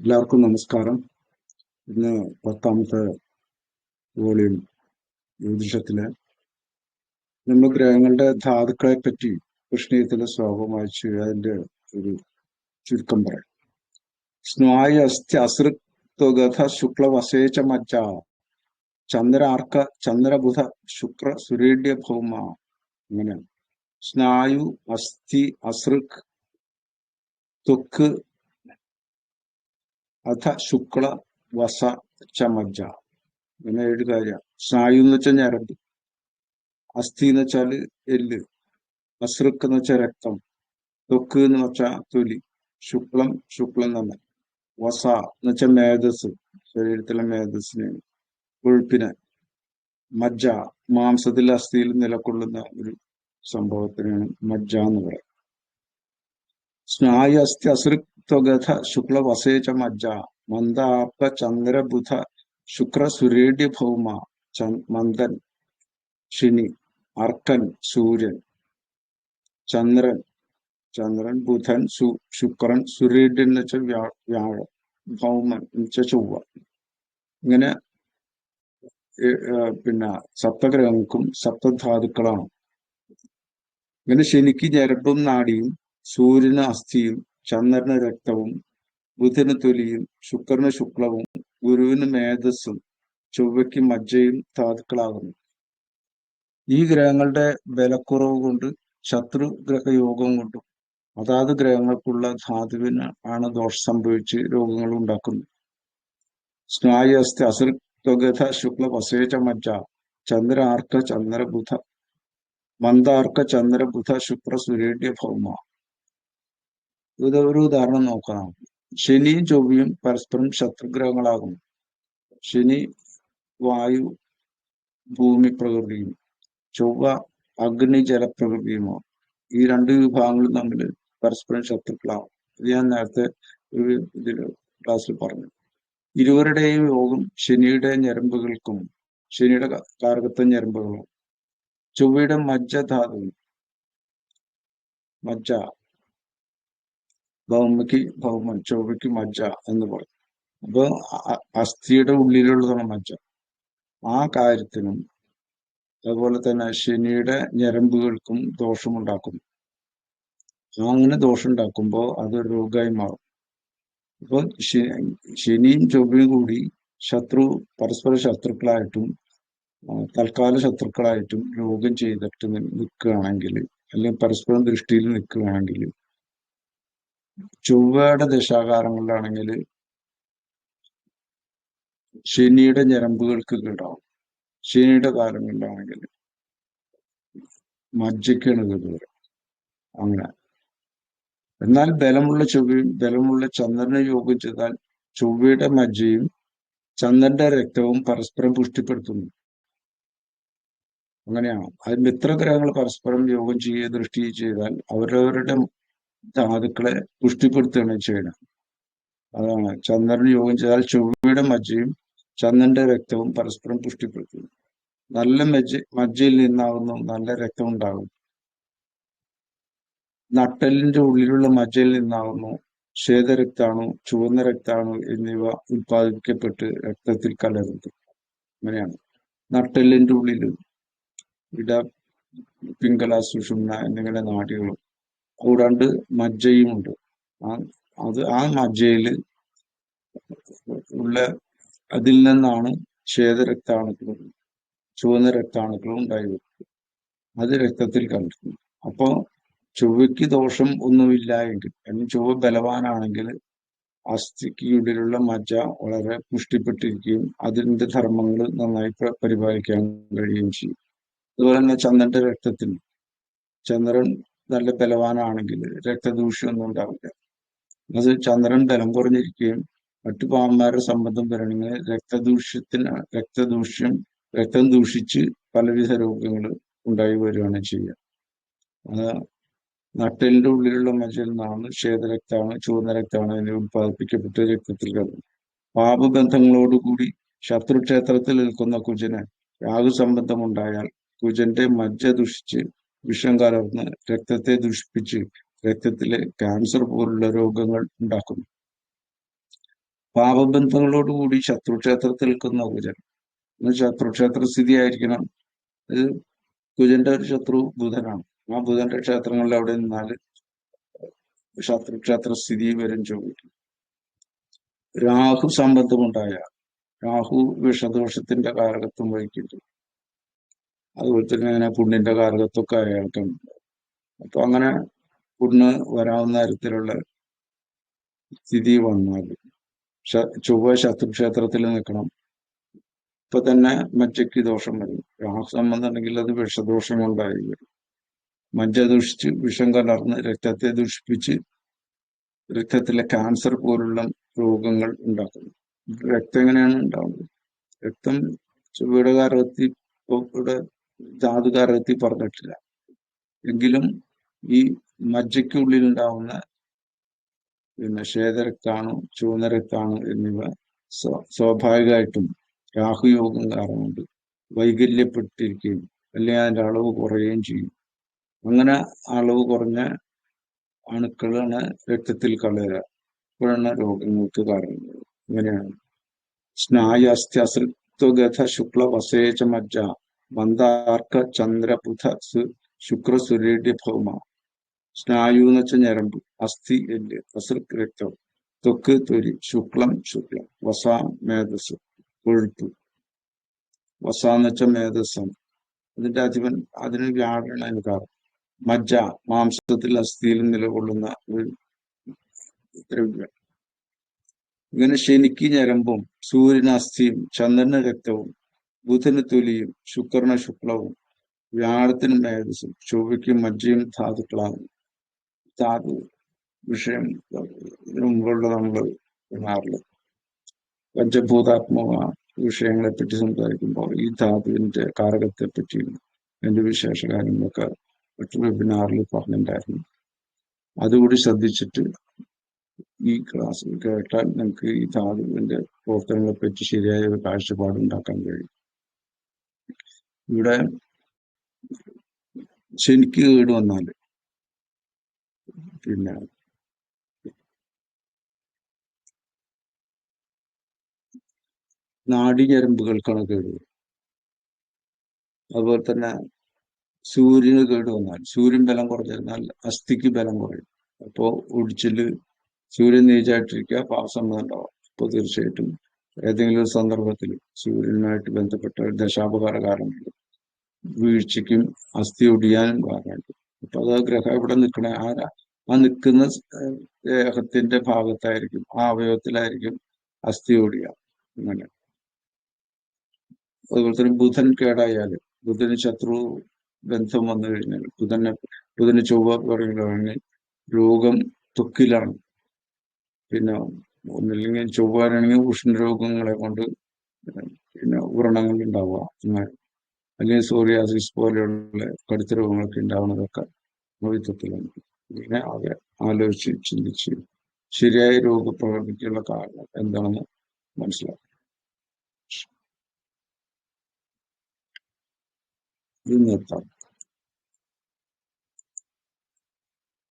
എല്ലാവർക്കും നമസ്കാരം. ഇന്ന് പത്താമത്തെ വോളിയം ജ്യോതിഷത്തിലെ. നമ്മൾ ഗ്രഹങ്ങളുടെ ധാതുക്കളെ പറ്റി കൃഷ്ണീയത്തിലെ ശ്ലോകം വായിച്ച് അതിന്റെ ഒരു ചുരുക്കം പറയാം. സ്നായ അസ്ഥി അസൃത്വഗത ശുക്ല വസേച മജ്ജ. ചന്ദ്രാർക്ക ചന്ദ്രബുധ ശുക്ര സുരേഡ്യ ഭൗമ. അങ്ങനെ സ്നായു അസ്ഥി അസൃക് ത്വക്ക് അഥ ശുക്ല വസ ചമജ ഇങ്ങനെ ഏഴ് കാര്യം. സ്നായു എന്ന് വെച്ചാൽ ഞരമ്പ്. അസ്ഥി എന്ന് വെച്ചാൽ എല്ല്. അസൃക്ക് എന്ന് വെച്ചാൽ രക്തം. തൊക്ക് എന്ന് വെച്ചാൽ തൊലി. ശുക്ലം ശുക്ലം തന്നെ. വസ എന്ന് വെച്ചാൽ മേധസ് ശരീരത്തിലെ മേധസ്സിനെ കൊഴുപ്പിനെ. മജ്ജ മാംസത്തിൽ അസ്ഥിയിൽ നിലകൊള്ളുന്ന ഒരു സംഭവത്തിനാണ് മജ്ജ എന്ന് പറയുന്നത്. സ്നായു അസ്ഥി അസൃക്തഗത ശുക്ല വസേച മജ്ജ മന്ദാപ ചന്ദ്രബുധ ഭൗമ മന്ദൻ ശനി അർക്കൻ സൂര്യൻ ചന്ദ്രൻ ചന്ദ്രൻ ബുധൻ സു ശുക്രൻ സുരേഡ്യൻ എന്ന് വെച്ചാൽ വ്യാ വ്യാഴം ഭൗമൻ എന്ന് വെച്ചാൽ ചൊവ്വ. ഇങ്ങനെ പിന്നെ സപ്തഗ്രഹങ്ങൾക്കും സപ്തധാതുക്കളാണ്. ഇങ്ങനെ ശനിക്ക് ഞരമ്പും നാടിയും സൂര്യന് അസ്ഥിയും ചന്ദ്രന് രക്തവും ബുധന് തൊലിയും ശുക്രന് ശുക്ലവും ഗുരുവിന് മേധസ്സും ചൊവ്വയ്ക്ക് മജ്ജയും ധാതുക്കളാകുന്നു. ഈ ഗ്രഹങ്ങളുടെ ബലക്കുറവ് കൊണ്ട് ശത്രു ഗ്രഹയോഗം കൊണ്ടും അതാത് ഗ്രഹങ്ങൾക്കുള്ള ധാതുവിന് ആണ് ദോഷം സംഭവിച്ച് രോഗങ്ങൾ ഉണ്ടാക്കുന്നത്. സ്നായു അസ്ഥി അസുരഗത ശുക്ല വസേച മജ്ജ ചന്ദ്ര ആർക്ക ചന്ദ്രബുധ മന്ദാർക്ക ചന്ദ്രബുധ ശുക്ര സുരേഡ്യ ഭൗമ. ഇത് ഒരു ഉദാഹരണം നോക്കാം ശനിയും ചൊവ്വയും പരസ്പരം ശത്രുഗ്രഹങ്ങളാകുന്നു. ശനി വായു ഭൂമി പ്രകൃതിയും ചൊവ്വ അഗ്നി ജലപ്രകൃതിയുമോ ഈ രണ്ട് വിഭാഗങ്ങളും തമ്മിൽ പരസ്പരം ശത്രുക്കളാവും ഇത് ഞാൻ നേരത്തെ ഒരു ഇതിൽ ക്ലാസ്സിൽ പറഞ്ഞു. ഇരുവരുടെയും യോഗം ശനിയുടെ ഞരമ്പുകൾക്കും ശനിയുടെ കാർഗത്വ ഞരമ്പുകളും ചൊവ്വയുടെ മജ്ജധാതുവും മജ്ജ ഭൗമയ്ക്ക് ഭൗമൻ ചൊവ്വയ്ക്ക് മജ്ജ എന്ന് പറയും. അപ്പൊ അസ്ഥിയുടെ ഉള്ളിലുള്ളതാണ് മജ്ജ. ആ കാര്യത്തിനും അതുപോലെ തന്നെ ശനിയുടെ ഞരമ്പുകൾക്കും ദോഷമുണ്ടാക്കുന്നു. അങ്ങനെ ദോഷം ഉണ്ടാക്കുമ്പോൾ അത് രോഗമായി മാറും. അപ്പൊ ശനിയും ചൊവ്വയും കൂടി ശത്രു പരസ്പര ശത്രുക്കളായിട്ടും തൽക്കാല ശത്രുക്കളായിട്ടും രോഗം ചെയ്തിട്ട് നിൽക്കുകയാണെങ്കിൽ അല്ലെങ്കിൽ പരസ്പരം ദൃഷ്ടിയിൽ നിൽക്കുകയാണെങ്കിൽ ചൊവ്വയുടെ ദശാകാരങ്ങളിലാണെങ്കിൽ ശനിയുടെ ഞരമ്പുകൾക്ക് കേടാവും. ശനിയുടെ കാലങ്ങളിലാണെങ്കിൽ മജ്ജയ്ക്കാണ് കേട്. അങ്ങനെ. എന്നാൽ ബലമുള്ള ചൊവ്വയും ബലമുള്ള ചന്ദ്രനെ യോഗം ചെയ്താൽ ചൊവ്വയുടെ മജ്ജയും ചന്ദ്രന്റെ രക്തവും പരസ്പരം പുഷ്ടിപ്പെടുത്തുന്നു. അങ്ങനെയാണ്. അത് മിത്രഗ്രഹങ്ങൾ പരസ്പരം യോഗം ചെയ്യുക ദൃഷ്ടി ചെയ്താൽ അവരവരുടെ ധാതുക്കളെ പുഷ്ടിപ്പെടുത്തുകയാണ് ചെയ്യുന്നത്. അതാണ്. ചന്ദ്രൻ യോഗം ചെയ്താൽ ചൊവ്വയുടെ മജ്ജയും ചന്ദ്രന്റെ രക്തവും പരസ്പരം പുഷ്ടിപ്പെടുത്തുന്നു. നല്ല മജ്ജ മജ്ജയിൽ നിന്നാവുന്നു നല്ല രക്തം ഉണ്ടാകും നട്ടലിന്റെ ഉള്ളിലുള്ള മജ്ജയിൽ നിന്നാവുന്നു ശ്വേതരക്താണു ചുവന്ന രക്താണു എന്നിവ ഉത്പാദിപ്പിക്കപ്പെട്ട് രക്തത്തിൽ കലരുന്നത്. അങ്ങനെയാണ്. നട്ടലിന്റെ ഉള്ളിൽ ഇട പിങ്കല സുഷുമ്ന എന്നിങ്ങനെ നാടികളും കൂടാണ്ട് മജ്ജയുമുണ്ട്. ആ അത് ആ മജ്ജയിൽ ഉള്ള അതിൽ നിന്നാണ് ശ്വേതരക്താണുക്കളും ചുവന്ന രക്താണുക്കളും ഉണ്ടായി വരുന്നത് അത് രക്തത്തിൽ കണ്ടിരുന്നു അപ്പോൾ ചൊവ്വയ്ക്ക് ദോഷം ഒന്നുമില്ല എങ്കിൽ അല്ലെങ്കിൽ ചൊവ്വ ബലവാനാണെങ്കിൽ അസ്ഥിക്ക് ഉള്ളിലുള്ള മജ്ജ വളരെ പുഷ്ടിപ്പെട്ടിരിക്കുകയും അതിന്റെ ധർമ്മങ്ങൾ നന്നായി പരിപാലിക്കാൻ കഴിയുകയും ചെയ്യും. അതുപോലെ തന്നെ ചന്ദ്രന്റെ രക്തത്തിൽ ചന്ദ്രൻ നല്ല ബലവാനാണെങ്കിൽ രക്തദൂഷ്യമൊന്നും ഉണ്ടാവില്ല. അത് ചന്ദ്രൻ ബലം കുറഞ്ഞിരിക്കുകയും മറ്റു പാമ്പന്മാരുടെ സംബന്ധം വരണമെങ്കിൽ രക്തദൂഷ്യത്തിന് രക്തദൂഷ്യം രക്തം ദൂഷിച്ച് പലവിധ രോഗങ്ങൾ ഉണ്ടായി വരികയാണ് ചെയ്യുക. അത് നട്ടലിന്റെ ഉള്ളിലുള്ള മജ്ജയിൽ നിന്നാണ് ശ്വേതരക്തമാണ് ചുവന്ന രക്തമാണ് എന്നിവ ഉത്പാദിപ്പിക്കപ്പെട്ട രക്തത്തിൽ കിടന്നു. പാപബന്ധങ്ങളോടുകൂടി ശത്രുക്ഷേത്രത്തിൽ നിൽക്കുന്ന കുജന് രാഹു സംബന്ധമുണ്ടായാൽ കുജന്റെ മജ്ജ ദുഷിച്ച് വിഷം കലർന്ന് രക്തത്തെ ദുഷിപ്പിച്ച് രക്തത്തിലെ ക്യാൻസർ പോലുള്ള രോഗങ്ങൾ ഉണ്ടാക്കുന്നു. പാപബന്ധങ്ങളോടുകൂടി ശത്രുക്ഷേത്രത്തിൽ നിൽക്കുന്ന കുജൻ ശത്രുക്ഷേത്ര സ്ഥിതി ആയിരിക്കണം ഇത് കുജന്റെ ഒരു ശത്രു ബുധനാണ്. ആ ബുധന്റെ ക്ഷേത്രങ്ങളിൽ അവിടെ നിന്നാൽ ശത്രുക്ഷേത്ര സ്ഥിതി വരും ചോദിക്കും രാഹു സംബന്ധമുണ്ടായ രാഹു വിഷദോഷത്തിന്റെ കാരകത്വം വഹിക്കുന്നു. അതുപോലെ തന്നെ അങ്ങനെ പുണ്ണിന്റെ കാർഗത്വമൊക്കെ അയാൾക്കുണ്ട് അപ്പൊ അങ്ങനെ പുണ്ണ് വരാവുന്ന തരത്തിലുള്ള സ്ഥിതി വന്നാൽ ചൊവ്വ ശത്രുക്ഷേത്രത്തിൽ നിൽക്കണം. ഇപ്പൊ തന്നെ മജ്ജയ്ക്ക് ദോഷം വരും. രാഹു സംബന്ധം ഉണ്ടെങ്കിൽ അത് വിഷദോഷം ഉണ്ടായി വരും മജ്ജ ദുഷിച്ച് വിഷം കലർന്ന് രക്തത്തെ ദുഷിപ്പിച്ച് രക്തത്തിലെ ക്യാൻസർ പോലുള്ള രോഗങ്ങൾ ഉണ്ടാക്കുന്നു. രക്തം എങ്ങനെയാണ് ഉണ്ടാവുന്നത്? രക്തം ചൊവ്വയുടെ കാരകത്തിൽ ഇവിടെ ധാതു കാരകത്തിൽ പറഞ്ഞിട്ടില്ല. എങ്കിലും ഈ മജ്ജയ്ക്കുള്ളിൽ ഉണ്ടാവുന്ന പിന്നെ ശ്വേതരക്താണു ചൂനരക്കാണു എന്നിവ സ്വാഭാവികമായിട്ടും രാഹുയോഗം കാരണം കൊണ്ട് വൈകല്യപ്പെട്ടിരിക്കുകയും അല്ലെങ്കിൽ അതിന്റെ അളവ് കുറയുകയും ചെയ്യും. അങ്ങനെ അളവ് കുറഞ്ഞ അണുക്കളാണ് രക്തത്തിൽ കളയുക. ഇപ്പോഴാണ് രോഗങ്ങൾക്ക് കാരണങ്ങൾ ഇങ്ങനെയാണ്. സ്നായു അസ്ഥ്യസൃത്വഗത ശുക്ല വസേച മജ്ജ. മന്ദാർക്ക ചന്ദ്ര ബുധ സു ശുക്ര സുരേഡ്യ ഭൗമ. സ്നായു എന്ന് വെച്ച ഞരമ്പ് അസ്ഥി എല്ല് അസൃക് രക്തം. ത്വക്ക് തൊലി ശുക്ലം ശുക്ലം. വസാം മേധസ് കൊഴുപ്പ്. വസ എന്ന് വെച്ച മേധസ്സാണ് അതിന്റെ അധിപൻ അതിന് വ്യാഴാണ് അതിന് കാരണം മജ്ജ മാംസത്തിൽ അസ്ഥിയിൽ നിലകൊള്ളുന്ന ഒരു ദ്രവ്യം. ഇങ്ങനെ ശനിക്ക് ഞരമ്പും സൂര്യന് അസ്ഥിയും ചന്ദ്രന് രക്തവും ബുധന് തൊലിയും ശുക്രന് ശുക്ലവും വ്യാഴത്തിന് മേധസ്സും ചൊവ്വയ്ക്കും മജ്ജയും ധാതുക്കളാകും ധാതു വിഷയം മുമ്പുള്ള നമ്മൾ കാണാറില്ല പഞ്ചഭൂതാത്മക വിഷയങ്ങളെ പറ്റി സംസാരിക്കുമ്പോൾ ഈ ധാതുവിന്റെ കാരകത്തെ പറ്റിയും അതിന്റെ വിശേഷ കാര്യങ്ങളൊക്കെ മറ്റു വെബിനാറിൽ പറഞ്ഞിട്ടുണ്ടായിരുന്നു. അതുകൂടി ശ്രദ്ധിച്ചിട്ട് ഈ ക്ലാസ് കേട്ടാൽ നിങ്ങൾക്ക് ഈ ധാതുവിന്റെ പ്രവർത്തനങ്ങളെ പറ്റി ശരിയായ ഒരു കാഴ്ചപ്പാട് ഉണ്ടാക്കാൻ കഴിയും. ഇവിടെ ശനിക്ക് കേട് വന്നാൽ പിന്നെ നാടിഞരമ്പുകൾക്കാണ് കേട് അതുപോലെ തന്നെ സൂര്യന് കേട് വന്നാൽ സൂര്യൻ ബലം കുറഞ്ഞിരുന്നാൽ അസ്ഥിക്ക് ബലം കുറയും. അപ്പോ ഒടിച്ചിൽ സൂര്യൻ നീചായിട്ടിരിക്കുക പാവസമ്മതം ഉണ്ടാവും അപ്പോൾ തീർച്ചയായിട്ടും ഏതെങ്കിലും സന്ദർഭത്തിൽ സൂര്യനുമായിട്ട് ബന്ധപ്പെട്ട ഒരു ദശാപകാര കാരണങ്ങൾ വീഴ്ചയ്ക്കും അസ്ഥി ഒടിയാനും കാരണമുണ്ട്. അപ്പൊ അത് ഗ്രഹം എവിടെ നിൽക്കണ? ആ ആ നിൽക്കുന്ന ദേഹത്തിന്റെ ഭാഗത്തായിരിക്കും. ആ അവയവത്തിലായിരിക്കും അസ്ഥി ഒടിയ. അങ്ങനെ. അതുപോലെ തന്നെ ബുധൻ കേടായാൽ ബുധന് ശത്രു ബന്ധം വന്നു കഴിഞ്ഞാൽ ബുധനെ ബുധന് ചൊവ്വ പറയുകയാണെങ്കിൽ രോഗം ത്വക്കിലാണ്. പിന്നെ ഒന്നില്ലെങ്കിൽ ചൊവ്വാനാണെങ്കിൽ ഉഷ്ണരോഗങ്ങളെ കൊണ്ട് പിന്നെ വ്രണങ്ങൾ ഉണ്ടാവുക. അങ്ങനെ അല്ലെങ്കിൽ സോറിയാസിസ് പോലെയുള്ള കടുത്ത രോഗങ്ങളൊക്കെ ഉണ്ടാവുന്നതൊക്കെ മോഹിത്വത്തിലാണ് പിന്നെ അവരെ ആലോചിച്ച് ചിന്തിച്ച് ശരിയായ രോഗപ്രകൃതിക്കുള്ള കാരണം എന്താണെന്ന് മനസ്സിലാക്കും. ഇത് നിർത്താം.